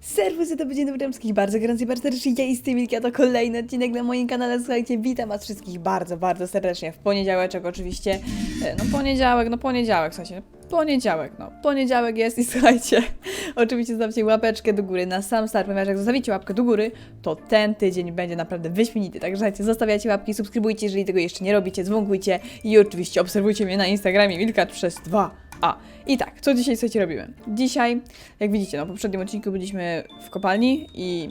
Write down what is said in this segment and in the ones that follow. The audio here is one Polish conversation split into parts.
Serwus, to będzie Dobrzemskich, bardzo gorący, serdecznie, ja jestem Milki, a to kolejny odcinek na moim kanale, słuchajcie, witam was wszystkich bardzo, bardzo serdecznie, w poniedziałeczek oczywiście, e, no poniedziałek, no poniedziałek, słuchajcie, poniedziałek, no, poniedziałek jest i słuchajcie, oczywiście zostawcie łapeczkę do góry. Na sam start, ponieważ jak zostawicie łapkę do góry, to ten tydzień będzie naprawdę wyśmienity, także słuchajcie, zostawiajcie łapki, subskrybujcie, jeżeli tego jeszcze nie robicie, dzwonkujcie i oczywiście obserwujcie mnie na Instagramie Milkat przez 2 a, i tak, co dzisiaj słuchajcie robimy? Dzisiaj, jak widzicie, no w poprzednim odcinku byliśmy w kopalni i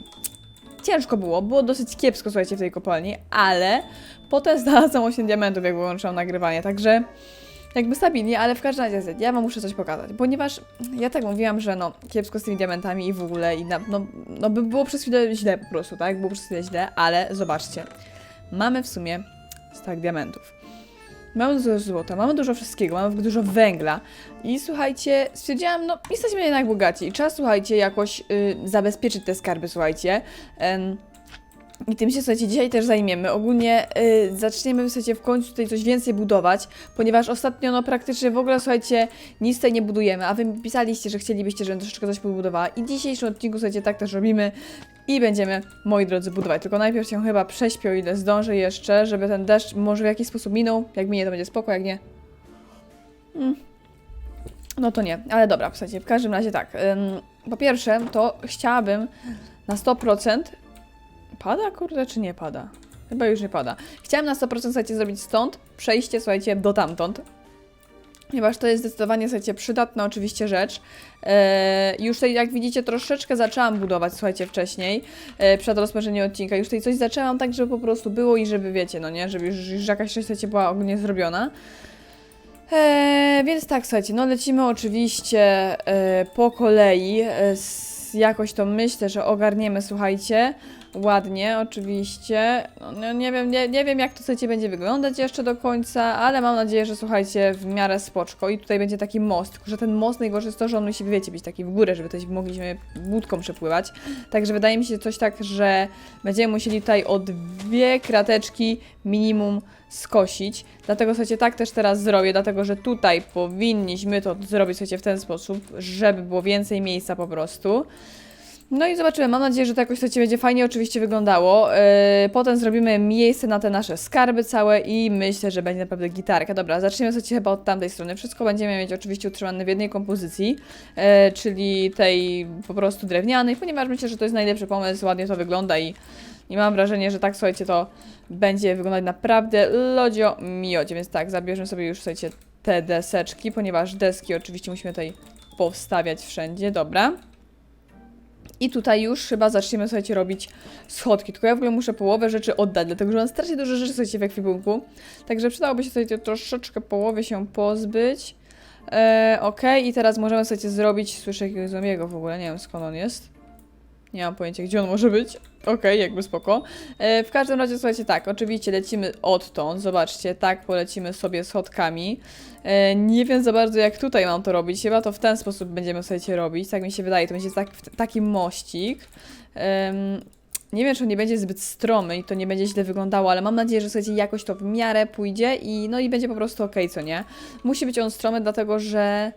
ciężko było, było dosyć kiepsko, słuchajcie, w tej kopalni, ale potem znalazłam 8 diamentów, jak wyłączyłam nagrywanie, także jakby stabilnie, ale w każdym razie ja wam muszę coś pokazać, ponieważ ja tak mówiłam, że no kiepsko z tymi diamentami i w ogóle i na, no, no by było przez chwilę źle po prostu, tak? Było przez chwilę źle, ale zobaczcie, mamy w sumie stak diamentów. Mamy dużo złota, mamy dużo wszystkiego, mamy dużo węgla. I słuchajcie, stwierdziłam, no jesteśmy jednak bogaci i trzeba, słuchajcie, jakoś y, zabezpieczyć te skarby, słuchajcie. I tym się, słuchajcie, dzisiaj też zajmiemy. Ogólnie y, zaczniemy, słuchajcie, w końcu tutaj coś więcej budować, ponieważ ostatnio, no praktycznie w ogóle, słuchajcie, nic tutaj nie budujemy, a wy pisaliście, że chcielibyście, żebym troszeczkę coś pobudowała i w dzisiejszym odcinku, słuchajcie, tak też robimy i będziemy, moi drodzy, budować. Tylko najpierw się chyba prześpię, o ile zdążę jeszcze, żeby ten deszcz może w jakiś sposób minął. Jak minie, to będzie spoko, jak nie... Mm. No to nie, ale dobra, sensie, w każdym razie tak. Ym, po pierwsze, to chciałabym na 100% Pada, kurde, czy nie pada? Chyba już nie pada. Chciałam na 100% słuchajcie, zrobić stąd przejście, słuchajcie, do tamtąd. Ponieważ to jest zdecydowanie, słuchajcie, przydatna oczywiście rzecz. Eee, już tutaj, jak widzicie, troszeczkę zaczęłam budować, słuchajcie, wcześniej, e, przed rozpoczęciem odcinka. Już tutaj coś zaczęłam tak, żeby po prostu było i żeby, wiecie, no nie, żeby już, już jakaś część, słuchajcie, była ogólnie zrobiona. Eee, więc tak, słuchajcie, no lecimy oczywiście e, po kolei. E, jakoś to myślę, że ogarniemy, słuchajcie. Ładnie, oczywiście. No, no, nie, wiem, nie, nie wiem, jak to słuchajcie, będzie wyglądać jeszcze do końca, ale mam nadzieję, że słuchajcie, w miarę spoczko. I tutaj będzie taki most, tylko że ten most najgorszy jest to, że on musi, wiecie, być taki w górę, żeby tutaj mogliśmy łódką przepływać. Także wydaje mi się coś tak, że będziemy musieli tutaj o dwie krateczki minimum skosić. Dlatego, słuchajcie, tak też teraz zrobię, dlatego, że tutaj powinniśmy to zrobić, słuchajcie, w ten sposób, żeby było więcej miejsca po prostu. No i zobaczymy. Mam nadzieję, że to jakoś słuchajcie, będzie fajnie oczywiście wyglądało. Yy, potem zrobimy miejsce na te nasze skarby całe i myślę, że będzie naprawdę gitarka. Dobra, zaczniemy słuchajcie chyba od tamtej strony. Wszystko będziemy mieć oczywiście utrzymane w jednej kompozycji, yy, czyli tej po prostu drewnianej, ponieważ myślę, że to jest najlepszy pomysł, ładnie to wygląda i, i mam wrażenie, że tak słuchajcie, to będzie wyglądać naprawdę lodzio miodzie. Więc tak, zabierzemy sobie już słuchajcie te deseczki, ponieważ deski oczywiście musimy tutaj powstawiać wszędzie. Dobra. I tutaj już chyba zaczniemy, słuchajcie, robić schodki. Tylko ja w ogóle muszę połowę rzeczy oddać, dlatego że mam strasznie dużo rzeczy, słuchajcie, w ekwipunku. Także przydałoby się, słuchajcie, troszeczkę połowy się pozbyć. E, ok, i teraz możemy, słuchajcie, zrobić... Słyszę jakiegoś zombiego w ogóle, nie wiem skąd on jest. Nie mam pojęcia, gdzie on może być. Okej, jakby spoko. E, w każdym razie, słuchajcie, tak, oczywiście lecimy odtąd. Zobaczcie, tak polecimy sobie schodkami. E, nie wiem za bardzo, jak tutaj mam to robić. Chyba to w ten sposób będziemy, słuchajcie, robić. Tak mi się wydaje. To będzie tak, taki mościk. Em, nie wiem, czy on nie będzie zbyt stromy i to nie będzie źle wyglądało, ale mam nadzieję, że słuchajcie, jakoś to w miarę pójdzie i no i będzie po prostu ok, co nie? Musi być on stromy, dlatego że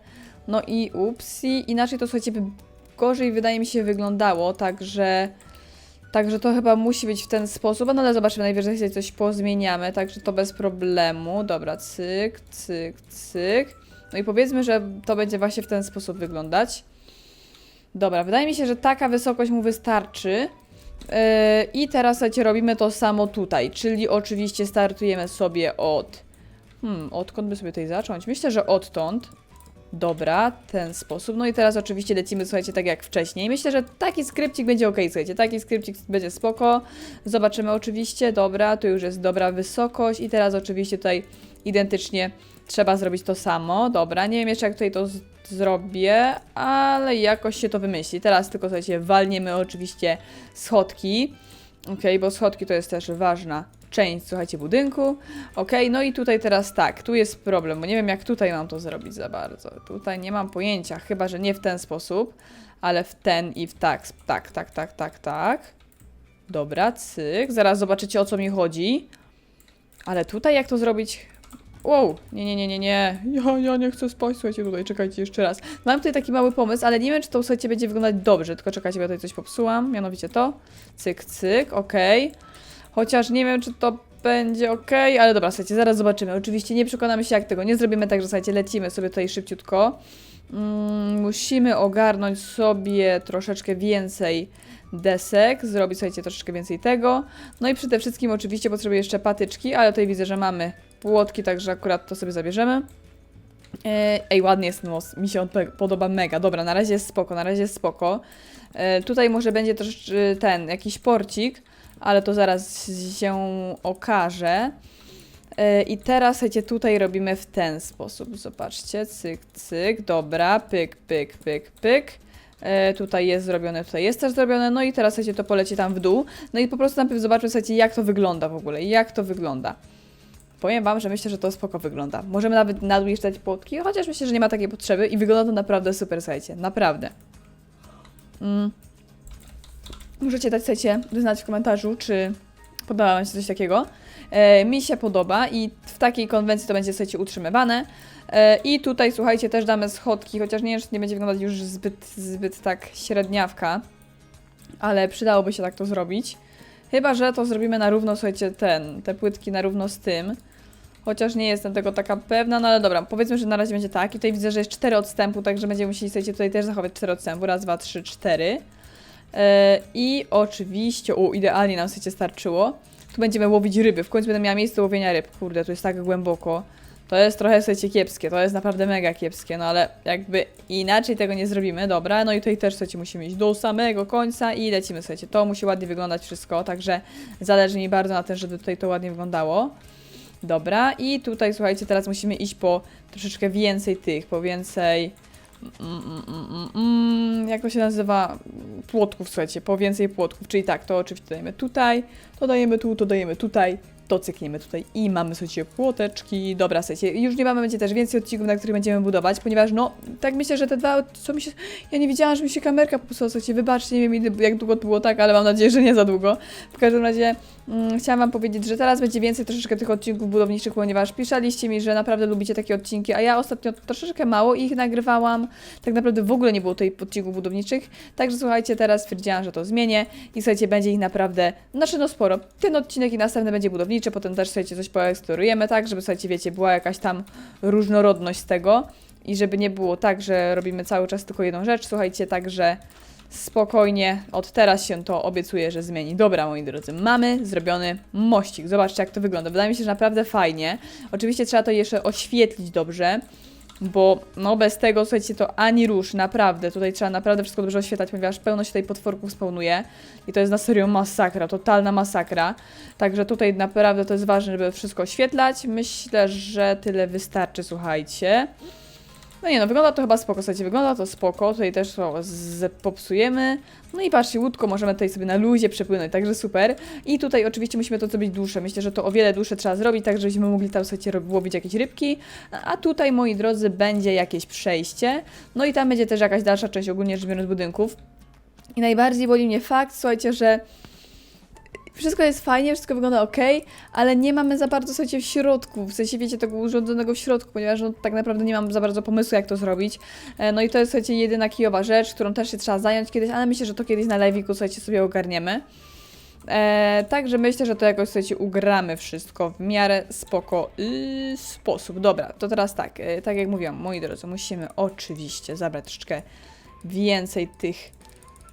no i upsi, inaczej to słuchajcie, by gorzej wydaje mi się wyglądało, także Także to chyba musi być w ten sposób, no ale zobaczymy, najwyżej sobie coś pozmieniamy, także to bez problemu. Dobra, cyk, cyk, cyk. No i powiedzmy, że to będzie właśnie w ten sposób wyglądać. Dobra, wydaje mi się, że taka wysokość mu wystarczy. Yy, I teraz, słuchajcie, robimy to samo tutaj, czyli oczywiście startujemy sobie od... Hmm, odkąd by sobie tutaj zacząć? Myślę, że odtąd. Dobra, ten sposób. No i teraz oczywiście lecimy, słuchajcie, tak jak wcześniej. Myślę, że taki skrypcik będzie ok, słuchajcie, taki skrypcik będzie spoko. Zobaczymy oczywiście, dobra, tu już jest dobra wysokość i teraz oczywiście tutaj identycznie trzeba zrobić to samo. Dobra, nie wiem jeszcze jak tutaj to zrobię, ale jakoś się to wymyśli. Teraz tylko, słuchajcie, walniemy oczywiście schodki. Ok, bo schodki to jest też ważna część, słuchajcie, budynku. Ok, no i tutaj teraz tak, tu jest problem, bo nie wiem jak tutaj mam to zrobić za bardzo. Tutaj nie mam pojęcia, chyba że nie w ten sposób, ale w ten i w tak, tak, tak, tak, tak, tak. Dobra, cyk, zaraz zobaczycie o co mi chodzi. Ale tutaj jak to zrobić? Wow, nie, nie, nie, nie, nie. Ja, ja nie chcę spać, słuchajcie, tutaj, czekajcie jeszcze raz. Mam tutaj taki mały pomysł, ale nie wiem, czy to, słuchajcie, będzie wyglądać dobrze, tylko czekajcie, bo ja tutaj coś popsułam, mianowicie to. Cyk, cyk, okej. Chociaż nie wiem, czy to będzie ok, ale dobra, słuchajcie, zaraz zobaczymy. Oczywiście nie przekonamy się, jak tego nie zrobimy, także słuchajcie, lecimy sobie tutaj szybciutko. Mm, musimy ogarnąć sobie troszeczkę więcej desek, zrobić, słuchajcie, troszeczkę więcej tego. No i przede wszystkim oczywiście potrzebuję jeszcze patyczki, ale tutaj widzę, że mamy płotki, także akurat to sobie zabierzemy. E, Ej, ładny jest most, mi się on podoba mega. Dobra, na razie jest spoko, na razie jest spoko. E, Tutaj może będzie też y, ten, jakiś porcik, ale to zaraz się okaże. E, I teraz, słuchajcie, tutaj robimy w ten sposób. Zobaczcie, cyk, cyk, dobra, pyk, pyk, pyk, pyk. E, tutaj jest zrobione, tutaj jest też zrobione, no i teraz, słuchajcie, to poleci tam w dół. No i po prostu najpierw zobaczmy, słuchajcie, jak to wygląda w ogóle, jak to wygląda. Powiem Wam, że myślę, że to spoko wygląda. Możemy nawet na dół jeszcze dać płotki, chociaż myślę, że nie ma takiej potrzeby i wygląda to naprawdę super, słuchajcie, naprawdę. Mm. Możecie dać, słuchajcie, znać w komentarzu, czy podoba Wam się coś takiego. E, mi się podoba i w takiej konwencji to będzie, słuchajcie, utrzymywane. E, I tutaj, słuchajcie, też damy schodki, chociaż nie nie będzie wyglądać już zbyt, zbyt tak średniawka, ale przydałoby się tak to zrobić. Chyba, że to zrobimy na równo, słuchajcie, ten, te płytki na równo z tym. Chociaż nie jestem tego taka pewna, no ale dobra, powiedzmy, że na razie będzie tak. I tutaj widzę, że jest 4 odstępu, także będziemy musieli, słuchajcie, tutaj też zachować 4 odstępu. Raz, dwa, trzy, cztery. E, I oczywiście, o, idealnie nam, słuchajcie, starczyło. Tu będziemy łowić ryby. W końcu będę miała miejsce łowienia ryb. Kurde, to jest tak głęboko. To jest trochę, słuchajcie, kiepskie. To jest naprawdę mega kiepskie, no ale jakby inaczej tego nie zrobimy. Dobra, no i tutaj też, słuchajcie, musimy iść do samego końca i lecimy, słuchajcie. To musi ładnie wyglądać wszystko, także zależy mi bardzo na tym, żeby tutaj to ładnie wyglądało. Dobra, i tutaj, słuchajcie, teraz musimy iść po troszeczkę więcej tych, po więcej... Mm, mm, mm, jak to się nazywa? Płotków, słuchajcie, po więcej płotków. Czyli tak, to oczywiście dajemy tutaj, to dajemy tu, to dajemy tutaj, to cykniemy tutaj i mamy, słuchajcie, płoteczki. Dobra, słuchajcie, już niebawem będzie też więcej odcinków, na których będziemy budować, ponieważ, no, tak myślę, że te dwa, co mi się... Ja nie widziałam, że mi się kamerka popsuła, słuchajcie, wybaczcie, nie wiem, jak długo to było tak, ale mam nadzieję, że nie za długo. W każdym razie mm, chciałam wam powiedzieć, że teraz będzie więcej troszeczkę tych odcinków budowniczych, ponieważ pisaliście mi, że naprawdę lubicie takie odcinki, a ja ostatnio troszeczkę mało ich nagrywałam. Tak naprawdę w ogóle nie było tutaj odcinków budowniczych. Także słuchajcie, teraz stwierdziłam, że to zmienię i słuchajcie, będzie ich naprawdę, znaczy no sporo. Ten odcinek i następny będzie budowniczy, potem też słuchajcie, coś poeksplorujemy, tak, żeby słuchajcie, wiecie, była jakaś tam różnorodność z tego i żeby nie było tak, że robimy cały czas tylko jedną rzecz. Słuchajcie, także spokojnie, od teraz się to obiecuję, że zmieni. Dobra, moi drodzy, mamy zrobiony mościk. Zobaczcie, jak to wygląda. Wydaje mi się, że naprawdę fajnie. Oczywiście trzeba to jeszcze oświetlić dobrze, bo no bez tego, słuchajcie, to ani rusz, naprawdę. Tutaj trzeba naprawdę wszystko dobrze oświetlać, ponieważ pełno się tutaj potworków spełnuje i to jest na serio masakra, totalna masakra. Także tutaj naprawdę to jest ważne, żeby wszystko oświetlać. Myślę, że tyle wystarczy, słuchajcie. No nie no, wygląda to chyba spoko, słuchajcie, wygląda to spoko, tutaj też to popsujemy. No i patrzcie, łódko możemy tutaj sobie na luzie przepłynąć, także super. I tutaj oczywiście musimy to zrobić dłuższe, myślę, że to o wiele dłuższe trzeba zrobić, tak żebyśmy mogli tam, słuchajcie, łowić jakieś rybki. A tutaj, moi drodzy, będzie jakieś przejście, no i tam będzie też jakaś dalsza część, ogólnie rzecz biorąc, budynków. I najbardziej boli mnie fakt, słuchajcie, że wszystko jest fajnie, wszystko wygląda ok, ale nie mamy za bardzo, słuchajcie, w środku, w sensie, wiecie, tego urządzonego w środku, ponieważ no, tak naprawdę nie mam za bardzo pomysłu, jak to zrobić. E, No i to jest, słuchajcie, jedyna kijowa rzecz, którą też się trzeba zająć kiedyś, ale myślę, że to kiedyś na live'iku, słuchajcie, sobie ogarniemy. E, także myślę, że to jakoś, słuchajcie, ugramy wszystko w miarę spoko y, sposób. Dobra, to teraz tak, e, tak jak mówiłam, moi drodzy, musimy oczywiście zabrać troszeczkę więcej tych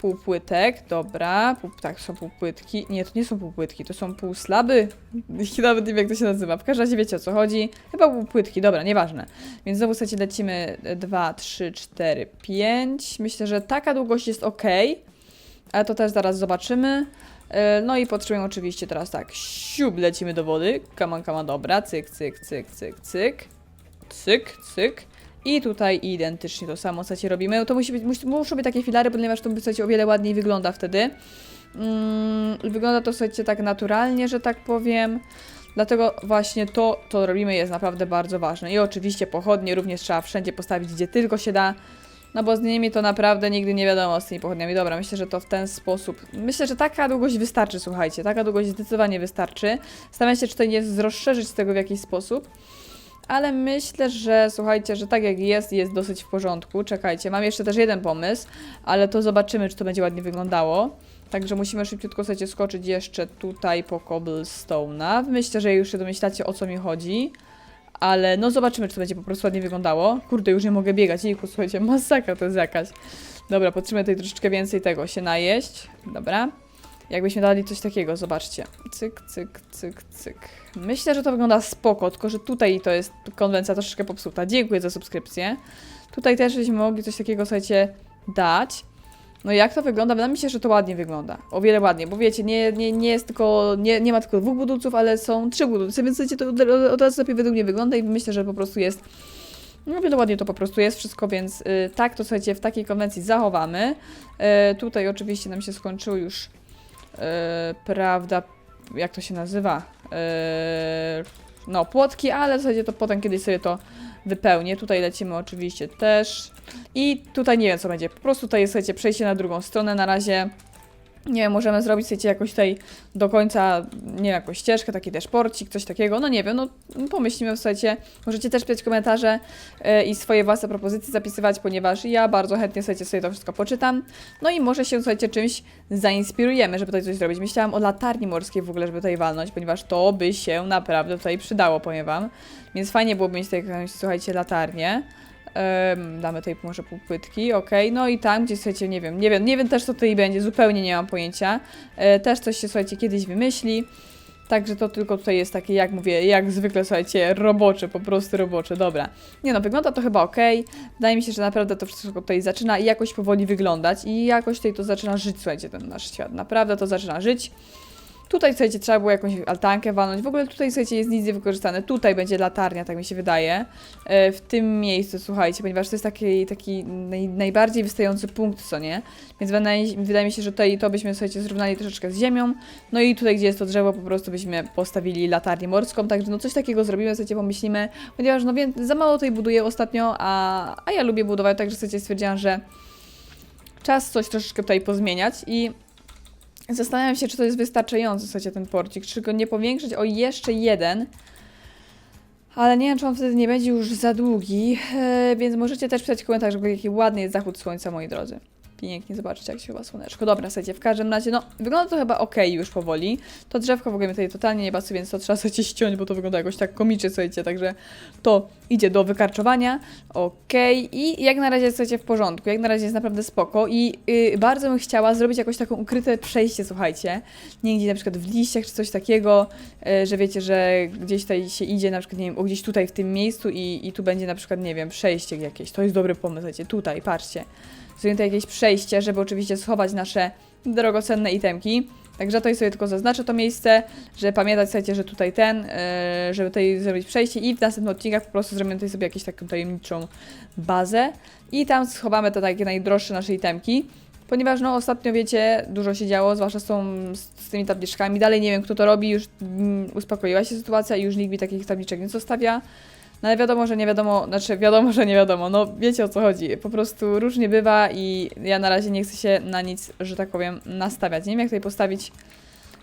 półpłytek, dobra, pół, tak, są półpłytki, nie, to nie są półpłytki, to są półslaby, nawet nie wiem jak to się nazywa, w każdym razie wiecie o co chodzi, chyba półpłytki, dobra, nieważne, więc znowu słuchajcie, lecimy 2, 3, 4, 5, myślę, że taka długość jest ok, ale to też zaraz zobaczymy, E, no i potrzebujemy oczywiście teraz tak, siub, lecimy do wody, kaman, kaman, dobra, cyk, cyk, cyk, cyk, cyk, cyk, cyk, i tutaj identycznie to samo, słuchajcie, robimy. To musi być, musi, muszą być takie filary, ponieważ to, słuchajcie, o wiele ładniej wygląda wtedy. Mm, wygląda to, słuchajcie, tak naturalnie, że tak powiem. Dlatego właśnie to, co robimy, jest naprawdę bardzo ważne. I oczywiście pochodnie również trzeba wszędzie postawić, gdzie tylko się da. No bo z nimi to naprawdę nigdy nie wiadomo z tymi pochodniami. Dobra, myślę, że to w ten sposób. Myślę, że taka długość wystarczy, słuchajcie. Taka długość zdecydowanie wystarczy. Staram się, czy to nie rozszerzyć tego w jakiś sposób. Ale myślę, że słuchajcie, że tak jak jest, jest dosyć w porządku. Czekajcie, mam jeszcze też jeden pomysł, ale to zobaczymy, czy to będzie ładnie wyglądało. Także musimy szybciutko sobie skoczyć jeszcze tutaj po cobblestone'a. Myślę, że już się domyślacie o co mi chodzi. Ale no zobaczymy, czy to będzie po prostu ładnie wyglądało. Kurde, już nie mogę biegać. Jejku, słuchajcie, masakra to jest jakaś. Dobra, potrzebujemy tutaj troszeczkę więcej tego, się najeść. Dobra. Jakbyśmy dali coś takiego, zobaczcie. Cyk, cyk, cyk, cyk. Myślę, że to wygląda spoko, tylko że tutaj to jest konwencja troszeczkę popsuta. Dziękuję za subskrypcję. Tutaj też byśmy mogli coś takiego, słuchajcie, dać. No jak to wygląda? Wydaje mi się, że to ładnie wygląda. O wiele ładniej, bo wiecie, nie, nie, nie jest tylko, nie, nie ma tylko dwóch budulców, ale są trzy budulce, więc słuchajcie, to od, od razu lepiej według mnie wygląda i myślę, że po prostu jest no wiele ładnie to po prostu jest wszystko, więc y, tak to słuchajcie, w takiej konwencji zachowamy. Y, tutaj oczywiście nam się skończyło już, prawda, jak to się nazywa? Y, no, płotki, ale w zasadzie to potem kiedyś sobie to wypełnię. Tutaj lecimy oczywiście też. I tutaj nie wiem co będzie. Po prostu tutaj jest, słuchajcie, przejście na drugą stronę. Na razie nie wiem, możemy zrobić słuchajcie, jakoś tutaj do końca, nie wiem, jakąś ścieżkę, taki też porcik, coś takiego. No nie wiem, no pomyślimy, słuchajcie. Możecie też pisać komentarze e, i swoje własne propozycje zapisywać, ponieważ ja bardzo chętnie, słuchajcie, sobie to wszystko poczytam. No i może się, słuchajcie, czymś zainspirujemy, żeby tutaj coś zrobić. Myślałam o latarni morskiej w ogóle, żeby tutaj walnąć, ponieważ to by się naprawdę tutaj przydało, powiem wam. Więc fajnie byłoby mieć tutaj jakąś, słuchajcie, latarnię. Em, damy tutaj może półpłytki, ok. No i tam, gdzie słuchajcie, nie wiem, nie wiem, nie wiem też co tutaj będzie, zupełnie nie mam pojęcia. E, też coś się, słuchajcie, kiedyś wymyśli. Także to tylko tutaj jest takie, jak mówię, jak zwykle, słuchajcie, robocze, po prostu robocze, dobra. Nie no, wygląda to chyba ok. Wydaje mi się, że naprawdę to wszystko tutaj zaczyna jakoś powoli wyglądać i jakoś tutaj to zaczyna żyć, słuchajcie, ten nasz świat. Naprawdę to zaczyna żyć. Tutaj, słuchajcie, trzeba było jakąś altankę walnąć. W ogóle tutaj, słuchajcie, jest nic nie wykorzystane. Tutaj będzie latarnia, tak mi się wydaje. E, w tym miejscu, słuchajcie, ponieważ to jest taki, taki naj, najbardziej wystający punkt, co nie? Więc wydaje mi się, że tutaj to byśmy, słuchajcie, zrównali troszeczkę z ziemią. No i tutaj, gdzie jest to drzewo, po prostu byśmy postawili latarnię morską. Także no coś takiego zrobimy, słuchajcie, pomyślimy. Ponieważ no więc za mało tutaj buduję ostatnio, a, a ja lubię budować, także słuchajcie, stwierdziłam, że czas coś troszeczkę tutaj pozmieniać i Zastanawiam się, czy to jest wystarczający, słuchajcie, ten porcik, czy go nie powiększyć o jeszcze jeden. Ale nie wiem, czy on wtedy nie będzie już za długi, e, więc możecie też pisać w komentarzach, jaki ładny jest zachód słońca, moi drodzy. Pięknie, zobaczcie, jak się chyba słoneczko. Dobra, słuchajcie, w każdym razie, no, wygląda to chyba ok już powoli. To drzewko w ogóle mnie tutaj totalnie nie pasuje, więc to trzeba sobie ściąć, bo to wygląda jakoś tak komicznie, słuchajcie, także to idzie do wykarczowania. Ok, i jak na razie jest, słuchajcie, w porządku, jak na razie jest naprawdę spoko i y, bardzo bym chciała zrobić jakoś taką ukryte przejście, słuchajcie. Nie gdzieś na przykład w liściach czy coś takiego, y, że wiecie, że gdzieś tutaj się idzie, na przykład, nie wiem, o gdzieś tutaj w tym miejscu i, i tu będzie na przykład, nie wiem, przejście jakieś. To jest dobry pomysł, słuchajcie, tutaj, patrzcie tutaj jakieś przejście, żeby oczywiście schować nasze drogocenne itemki. Także i sobie tylko zaznaczę to miejsce, że pamiętać słuchajcie, że tutaj ten, yy, żeby tutaj zrobić przejście i w następnych odcinkach po prostu zrobimy tutaj sobie jakąś taką tajemniczą bazę i tam schowamy te takie najdroższe nasze itemki. Ponieważ no ostatnio wiecie, dużo się działo, zwłaszcza z, tą, z, z tymi tabliczkami. Dalej nie wiem kto to robi, już mm, uspokoiła się sytuacja i już nikt mi takich tabliczek nie zostawia. No ale wiadomo, że nie wiadomo, znaczy wiadomo, że nie wiadomo, no wiecie o co chodzi. Po prostu różnie bywa i ja na razie nie chcę się na nic, że tak powiem, nastawiać. Nie wiem jak tutaj postawić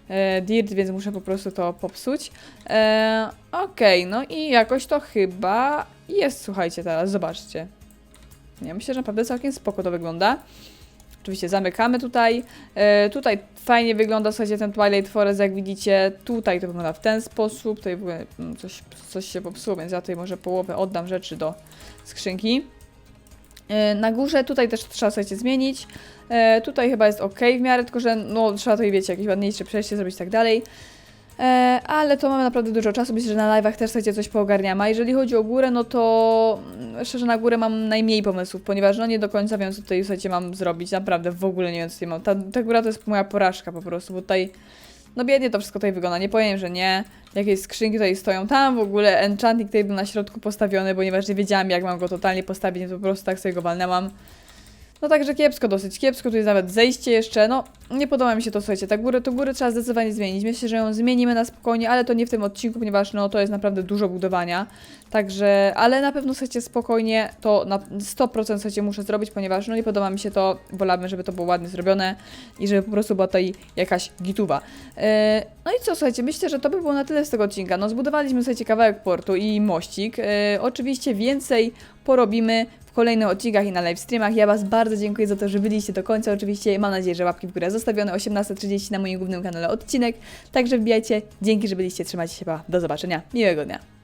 e, dirt, więc muszę po prostu to popsuć. E, Okej, no i jakoś to chyba jest, słuchajcie teraz, zobaczcie. Ja myślę, że naprawdę całkiem spoko to wygląda. Oczywiście zamykamy tutaj. E, tutaj fajnie wygląda, słuchajcie, ten Twilight Forest, jak widzicie. Tutaj to wygląda w ten sposób. Tutaj mm, coś, coś się popsuło, więc ja tutaj może połowę oddam rzeczy do skrzynki. E, na górze tutaj też trzeba, słuchajcie, zmienić. E, tutaj chyba jest ok w miarę, tylko że no trzeba tutaj, wiecie, jakieś ładniejsze przejście zrobić i tak dalej. E, ale to mamy naprawdę dużo czasu. Myślę, że na live'ach też słuchajcie coś poogarniamy. A jeżeli chodzi o górę, no to mm, szczerze na górę mam najmniej pomysłów, ponieważ no nie do końca wiem, co tutaj słuchajcie mam zrobić. Naprawdę w ogóle nie wiem, co tutaj mam. Ta, ta góra to jest moja porażka po prostu, bo tutaj no biednie to wszystko tutaj wygląda. Nie powiem, że nie. Jakieś skrzynki tutaj stoją. Tam w ogóle enchanting tutaj był na środku postawiony, ponieważ nie wiedziałam, jak mam go totalnie postawić, więc po prostu tak sobie go walnęłam. No także kiepsko dosyć, kiepsko, tu jest nawet zejście jeszcze, no nie podoba mi się to, słuchajcie, ta górę, to górę trzeba zdecydowanie zmienić. Myślę, że ją zmienimy na spokojnie, ale to nie w tym odcinku, ponieważ no to jest naprawdę dużo budowania. Także, ale na pewno słuchajcie, spokojnie to na 100% słuchajcie, muszę zrobić, ponieważ no nie podoba mi się to, wolałabym, żeby to było ładnie zrobione i żeby po prostu była tutaj jakaś gituwa. E, no i co, słuchajcie, myślę, że to by było na tyle z tego odcinka. No zbudowaliśmy, słuchajcie, kawałek portu i mościk. E, oczywiście więcej porobimy w kolejnych odcinkach i na live streamach. Ja Was bardzo dziękuję za to, że byliście do końca. Oczywiście mam nadzieję, że łapki w górę zostawione 18.30 na moim głównym kanale odcinek. Także wbijajcie. Dzięki, że byliście. Trzymajcie się. Pa. Do zobaczenia. Miłego dnia.